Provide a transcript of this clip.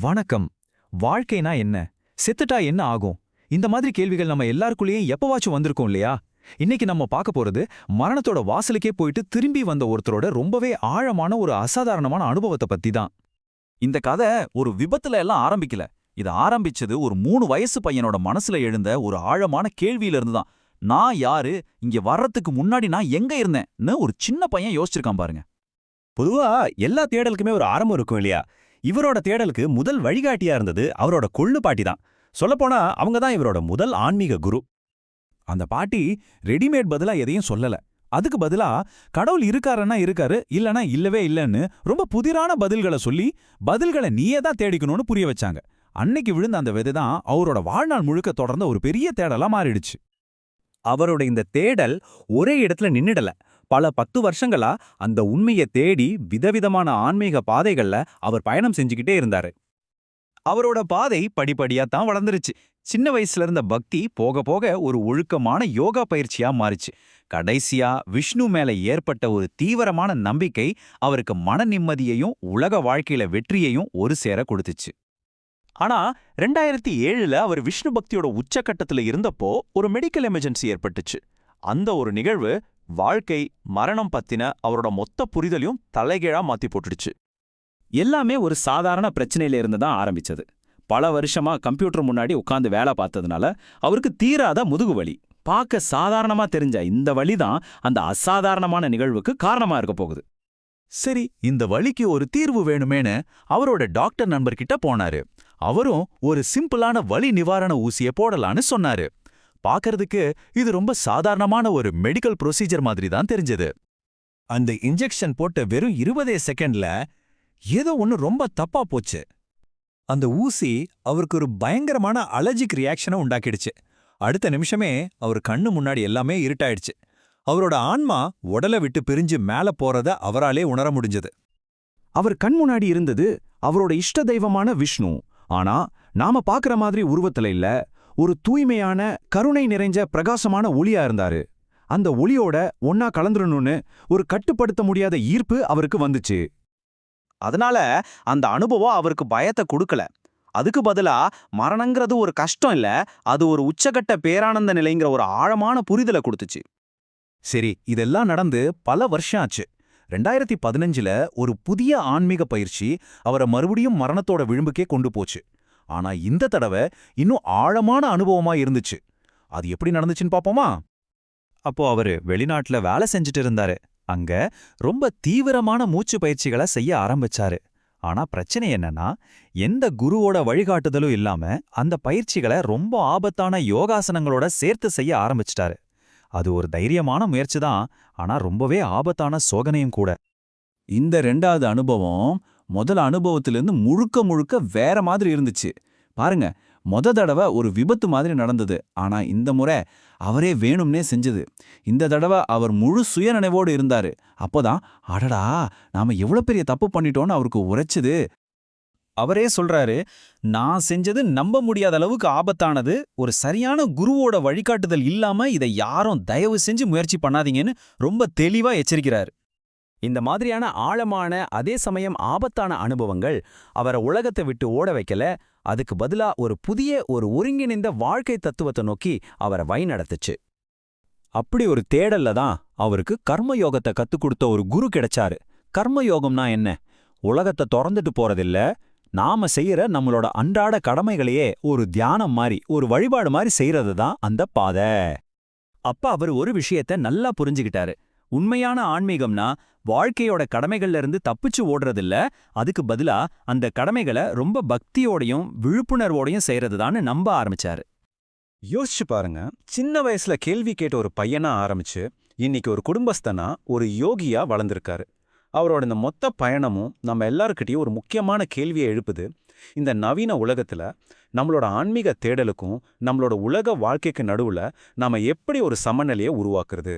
வணக்கம். வாழ்க்கைனா என்ன? செத்துட்டா என்ன ஆகும்? இந்த மாதிரி கேள்விகள் நம்ம எல்லாருக்குள்ளேயும் எப்பவாச்சும் வந்திருக்கோம் இல்லையா? இன்னைக்கு நம்ம பார்க்க போறது மரணத்தோட வாசலுக்கே போயிட்டு திரும்பி வந்த ஒருத்தரோட ரொம்பவே ஆழமான ஒரு அசாதாரணமான அனுபவத்தை பத்தி தான். இந்த கதை ஒரு விபத்துல எல்லாம் ஆரம்பிக்கல. இது ஆரம்பிச்சது ஒரு மூணு வயசு பையனோட மனசுல எழுந்த ஒரு ஆழமான கேள்வியில இருந்து தான். நான் யாரு? இங்க வர்றதுக்கு முன்னாடி நான் எங்க இருந்தேன்னு ஒரு சின்ன பையன் யோசிச்சிருக்கான் பாருங்க. பொதுவா எல்லா தேடலுக்குமே ஒரு ஆரம்பம் இருக்கும் இல்லையா? இவரோட தேடலுக்கு முதல் வழிகாட்டியா இருந்தது அவரோட கொள்ளு பாட்டி தான். சொல்லப்போனா அவங்க தான் இவரோட முதல் ஆன்மீக குரு. அந்த பாட்டி ரெடிமேட் பதிலா எதையும் சொல்லல. அதுக்கு பதிலா கடவுள் இருக்காருன்னா இருக்காரு இல்லனா இல்லவே இல்லைன்னு ரொம்ப புதிரான பதில்களை சொல்லி பதில்களை நீயே தான் தேடிக்கணும்னு புரிய வச்சாங்க. அன்னைக்கு விழுந்த அந்த விதை தான் அவரோட வாழ்நாள் முழுக்க தொடர்ந்த ஒரு பெரிய தேடலா மாறிடுச்சு. அவரோட இந்த தேடல் ஒரே இடத்துல நின்னுடல. பல பத்து வருஷங்களா அந்த உண்மையை தேடி விதவிதமான ஆன்மீக பாதைகள்ல அவர் பயணம் செஞ்சுக்கிட்டே இருந்தாரு. அவரோட பாதை படிப்படியா தான் வளர்ந்துருச்சு. சின்ன வயசுல இருந்த பக்தி போக போக ஒரு ஒழுக்கமான யோகா பயிற்சியா மாறிச்சு. கடைசியா விஷ்ணு மேல ஏற்பட்ட ஒரு தீவிரமான நம்பிக்கை அவருக்கு மன நிம்மதியையும் உலக வாழ்க்கையில வெற்றியையும் ஒரு சேர கொடுத்துச்சு. ஆனா ரெண்டாயிரத்தி ஏழுல அவர் விஷ்ணு பக்தியோட உச்சக்கட்டத்துல இருந்தப்போ ஒரு மெடிக்கல் எமர்ஜென்சி ஏற்பட்டுச்சு. அந்த ஒரு நிகழ்வு வாழ்க்கை மரணம் பத்தின அவரோட மொத்த புரிதலையும் தலைகீழா மாத்தி போட்டுடுச்சு. எல்லாமே ஒரு சாதாரண பிரச்சனையில இருந்து தான் ஆரம்பிச்சது. பல வருஷமா கம்ப்யூட்டர் முன்னாடி உட்கார்ந்து வேலை பார்த்ததுனால அவருக்கு தீராத முதுகு வலி. பார்க்க சாதாரணமா தெரிஞ்ச இந்த வழி தான் அந்த அசாதாரணமான நிகழ்வுக்கு காரணமா இருக்க போகுது. சரி இந்த வழிக்கு ஒரு தீர்வு வேணுமேனு அவரோட டாக்டர் நண்பர்கிட்ட போனாரு. அவரும் ஒரு சிம்பிளான வலி நிவாரண ஊசிய போடலான்னு சொன்னாரு. பார்க்கறதுக்கு இது ரொம்ப சாதாரணமான ஒரு மெடிக்கல் ப்ரொசீஜர் மாதிரி தான் தெரிஞ்சது. அந்த இன்ஜெக்ஷன் போட்ட வெறும் இருபதே செகண்ட்ல ஏதோ ஒன்னு ரொம்ப தப்பா போச்சு. அந்த ஊசி அவருக்கு ஒரு பயங்கரமான அலர்ஜிக் ரியாக்ஷனை உண்டாக்கிடுச்சு. அடுத்த நிமிஷமே அவர் கண்ணு முன்னாடி எல்லாமே இருட்டாயிடுச்சு. அவரோட ஆன்மா உடலை விட்டு பிரிஞ்சு மேல போறத அவராலே உணர முடிஞ்சது. அவர் கண் முன்னாடி இருந்தது அவரோட இஷ்ட தெய்வமான விஷ்ணு. ஆனா நாம பாக்குற மாதிரி உருவத்துல இல்ல ஒரு தூய்மையான கருணை நிறைஞ்ச பிரகாசமான ஒளியா இருந்தாரு. அந்த ஒளியோட ஒன்னா கலந்துடணும்னு ஒரு கட்டுப்படுத்த முடியாத ஈர்ப்பு அவருக்கு வந்துச்சு. அதனால அந்த அனுபவம் அவருக்கு பயத்தை கொடுக்கல. அதுக்கு பதிலா மரணங்கிறது ஒரு கஷ்டம் இல்ல அது ஒரு உச்சகட்ட பேரானந்த நிலைங்கிற ஒரு ஆழமான புரிதலை கொடுத்துச்சு. சரி இதெல்லாம் நடந்து பல வருஷம் ஆச்சு. ரெண்டாயிரத்தி பதினஞ்சுல ஒரு புதிய ஆன்மீக பயிற்சி அவரை மறுபடியும் மரணத்தோட விளிம்புக்கே கொண்டு போச்சு. ஆனா இந்த தடவை இன்னும் ஆழமான அனுபவமா இருந்துச்சு. அது எப்படி நடந்துச்சுன்னு பாப்போமா? அப்போ அவரு வெளிநாட்டுல வேலை செஞ்சுட்டு இருந்தாரு. அங்க ரொம்ப தீவிரமான மூச்சு பயிற்சிகளை செய்ய ஆரம்பிச்சாரு. ஆனா பிரச்சனை என்னன்னா எந்த குருவோட வழிகாட்டுதலும் இல்லாம அந்த பயிற்சிகளை ரொம்ப ஆபத்தான யோகாசனங்களோட சேர்த்து செய்ய ஆரம்பிச்சிட்டாரு. அது ஒரு தைரியமான முயற்சி தான் ஆனா ரொம்பவே ஆபத்தான சோதனையும் கூட. இந்த ரெண்டாவது அனுபவம் முதல் அனுபவத்திலிருந்து முழுக்க முழுக்க வேற மாதிரி இருந்துச்சு. பாருங்க மொத தடவை ஒரு விபத்து மாதிரி நடந்தது. ஆனா இந்த முறை அவரே வேணும்னே செஞ்சது. இந்த தடவை அவர் முழு சுயநினைவோடு இருந்தாரு. அப்போதான் அடடா நாம எவ்வளோ பெரிய தப்பு பண்ணிட்டோம்னு அவருக்கு உரைச்சது. அவரே சொல்றாரு நான் செஞ்சது நம்ப முடியாத அளவுக்கு ஆபத்தானது. ஒரு சரியான குருவோட வழிகாட்டுதல் இல்லாம இதை யாரும் தயவு செஞ்சு முயற்சி பண்ணாதீங்கன்னு ரொம்ப தெளிவா எச்சரிக்கிறார். இந்த மாதிரியான ஆழமான அதே சமயம் ஆபத்தான அனுபவங்கள் அவரை உலகத்தை விட்டு ஓட வைக்கல. அதுக்கு பதிலா ஒரு புதிய ஒரு ஒருங்கிணைந்த வாழ்க்கை தத்துவத்தை நோக்கி அவரை வழிநடத்துச்சு அப்படி ஒரு தேடல்ல தான் அவருக்கு கர்மயோகத்தை கத்துக் கொடுத்த ஒரு குரு கிடைச்சாரு. கர்மயோகம்னா என்ன? உலகத்தை திறந்துட்டு போறதில்ல. நாம செய்யற நம்மளோட அன்றாட கடமைகளையே ஒரு தியானம் மாதிரி ஒரு வழிபாடு மாதிரி செய்யறது தான் அந்த பாதை. அப்ப அவர் ஒரு விஷயத்த நல்லா புரிஞ்சுகிட்டாரு உண்மையான ஆன்மீகம்னா வாழ்க்கையோட கடமைகள்ல இருந்து தப்பிச்சு ஓடுறதில்ல. அதுக்கு பதிலா அந்த கடமைகளை ரொம்ப பக்தியோடையும் விழிப்புணர்வோடையும் செய்யறதுதான்னு நம்ப ஆரம்பிச்சாரு. யோசிச்சு பாருங்க. சின்ன வயசுல கேள்வி கேட்ட ஒரு பையனா ஆரம்பிச்சு இன்னைக்கு ஒரு குடும்பஸ்தனா ஒரு யோகியா வளர்ந்திருக்காரு. அவரோட இந்த மொத்த பயணமும் நம்ம எல்லாருக்கிட்டையும் ஒரு முக்கியமான கேள்வியை எழுப்புது. இந்த நவீன உலகத்துல நம்மளோட ஆன்மீக தேடலுக்கும் நம்மளோட உலக வாழ்க்கைக்கு நடுவுல நாம எப்படி ஒரு சமநிலையை உருவாக்குறது?